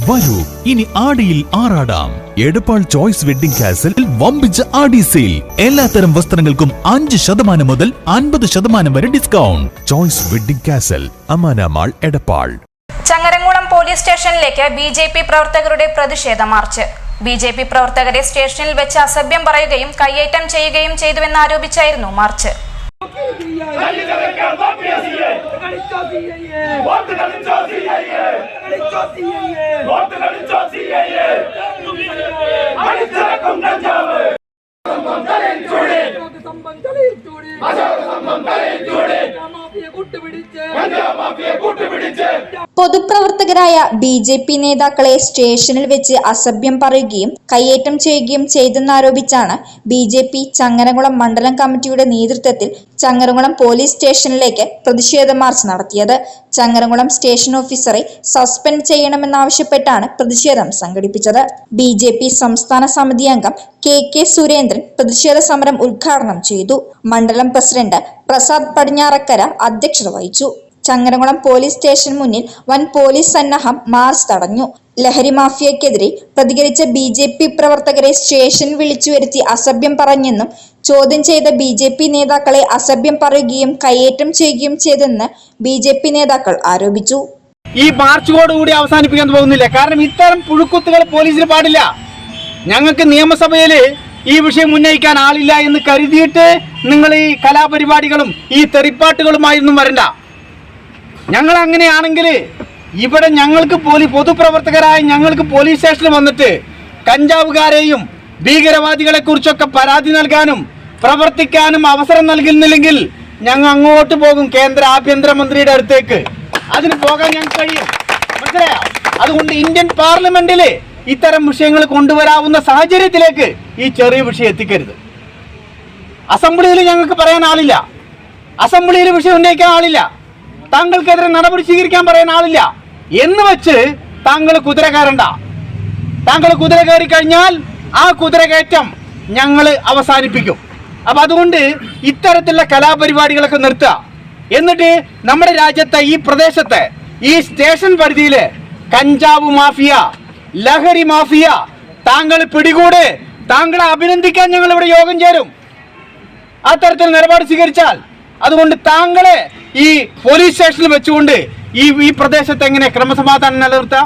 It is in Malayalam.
വരൂ ഇനി ആടിയിൽ ആറാടാം എടപ്പാൾ ചോയ്സ് വെഡിംഗ് കാസൽ വമ്പിച്ച ആടി സെയിൽ എല്ലാത്തരം വസ്ത്രങ്ങൾക്കും അഞ്ച് ശതമാനം മുതൽ അൻപത് ശതമാനം വരെ discount choice wedding castle Amana mall Edappal Changaramkulam police സ്റ്റേഷനിലേക്ക് ബി ജെ പി പ്രവർത്തകരുടെ പ്രതിഷേധ മാർച്ച് ബി ജെ പി പ്രവർത്തകരെ സ്റ്റേഷനിൽ വെച്ച് അസഭ്യം പറയുകയും കയ്യേറ്റം ചെയ്യുകയും ചെയ്തുവെന്നാരോപിച്ചായിരുന്നു മാർച്ച് കളിച്ചോ സിഐഎ വോട്ട് കളിച്ചോ സിഐഎ കളിച്ചോ സിഐഎ വോട്ട് കളിച്ചോ സിഐഎ അടിച്ചിറക്കും കഞ്ചാവ് സംഭം തലയിൽ ചൂടി. മാഫിയ കൂട്ടുപിടിച്ച് മാഫിയ കൂട്ടുപിടിച്ച് പൊതുപ്രവർത്തകരായ ബി ജെ പി നേതാക്കളെ സ്റ്റേഷനിൽ വെച്ച് അസഭ്യം പറയുകയും കയ്യേറ്റം ചെയ്യുകയും ചെയ്തെന്നാരോപിച്ചാണ് ബി ജെ പി ചങ്ങരകുളം മണ്ഡലം കമ്മിറ്റിയുടെ നേതൃത്വത്തിൽ ചങ്ങരകുളം പോലീസ് സ്റ്റേഷനിലേക്ക് പ്രതിഷേധ മാർച്ച് നടത്തിയത്. ചങ്ങരകുളം സ്റ്റേഷൻ ഓഫീസറെ സസ്പെൻഡ് ചെയ്യണമെന്നാവശ്യപ്പെട്ടാണ് പ്രതിഷേധം സംഘടിപ്പിച്ചത്. ബി ജെ പി സംസ്ഥാന സമിതി അംഗം കെ കെ സുരേന്ദ്രൻ പ്രതിഷേധ സമരം ഉദ്ഘാടനം ചെയ്തു. മണ്ഡലം പ്രസിഡന്റ് പ്രസാദ് പടിഞ്ഞാറക്കര അധ്യക്ഷത വഹിച്ചു ചങ്ങരകുളം പോലീസ് സ്റ്റേഷൻ മുന്നിൽ വൻ പോലീസ് സന്നാഹം മാർച്ച് തടഞ്ഞു. ലഹരി മാഫിയക്കെതിരെ പ്രതികരിച്ച ബി ജെ പി പ്രവർത്തകരെ സ്റ്റേഷൻ വിളിച്ചു വരുത്തി അസഭ്യം പറഞ്ഞെന്നും ചോദ്യം ചെയ്ത ബി ജെ പി നേതാക്കളെ അസഭ്യം പറയുകയും കയ്യേറ്റം ചെയ്യുകയും ചെയ്തെന്ന് ബി ജെ പി നേതാക്കൾ ആരോപിച്ചു. ഈ മാർച്ചോടുകൂടി അവസാനിപ്പിക്കാൻ പോകുന്നില്ല. കാരണം ഇത്തരം പുഴുക്കുത്തുകൾ പോലീസിന് പാടില്ല. ഞങ്ങൾക്ക് നിയമസഭയിൽ ഈ വിഷയം ഉന്നയിക്കാൻ ആളില്ല എന്ന് കരുതിയിട്ട് നിങ്ങൾ ഈ കലാപരിപാടികളും ഈ തെറിപ്പാട്ടുകളുമായൊന്നും വരണ്ട. ഞങ്ങൾ അങ്ങനെയാണെങ്കിൽ ഇവിടെ ഞങ്ങൾക്ക് പോലീ പൊതുപ്രവർത്തകരായ ഞങ്ങൾക്ക് പോലീസ് സ്റ്റേഷനിൽ വന്നിട്ട് കഞ്ചാവുകാരെയും ഭീകരവാദികളെ കുറിച്ചൊക്കെ പരാതി നൽകാനും പ്രവർത്തിക്കാനും അവസരം നൽകുന്നില്ലെങ്കിൽ ഞങ്ങൾ അങ്ങോട്ട് പോകും കേന്ദ്ര ആഭ്യന്തരമന്ത്രിയുടെ അടുത്തേക്ക്. അതിന് പോകാൻ ഞങ്ങൾക്ക് കഴിയും. മനസ്സിലായോ? അതുകൊണ്ട് ഇന്ത്യൻ പാർലമെന്റിൽ ഇത്തരം വിഷയങ്ങൾ കൊണ്ടുവരാവുന്ന സാഹചര്യത്തിലേക്ക് ഈ ചെറിയ വിഷയം എത്തിക്കരുത്. അസംബ്ലിയിൽ ഞങ്ങൾക്ക് പറയാൻ ആളില്ല. അസംബ്ലിയിൽ വിഷയം ഉന്നയിക്കാൻ ആളില്ല. താങ്കൾക്കെതിരെ നടപടി സ്വീകരിക്കാൻ പറയാൻ ആളില്ല. എന്ന് വെച്ച് താങ്കൾ കുതിര കയറണ്ട. താങ്കൾ കുതിര കയറി കഴിഞ്ഞാൽ ആ കുതിര കയറ്റം ഞങ്ങൾ അവസാനിപ്പിക്കും. അപ്പൊ അതുകൊണ്ട് ഇത്തരത്തിലുള്ള കലാപരിപാടികളൊക്കെ നിർത്തുക. എന്നിട്ട് നമ്മുടെ രാജ്യത്തെ ഈ പ്രദേശത്തെ ഈ സ്റ്റേഷൻ പരിധിയിൽ കഞ്ചാവ് മാഫിയ ലഹരി മാഫിയ താങ്കൾ പിടികൂട് താങ്കളെ അഭിനന്ദിക്കാൻ ഞങ്ങൾ ഇവിടെ യോഗം ചേരും. അത്തരത്തിൽ നിലപാട് സ്വീകരിച്ചാൽ അതുകൊണ്ട് താങ്കളെ ഈ പോലീസ് സ്റ്റേഷനിൽ വെച്ചുകൊണ്ട് ഈ ഈ പ്രദേശത്ത് എങ്ങനെ ക്രമസമാധാനം നിലനിർത്താം?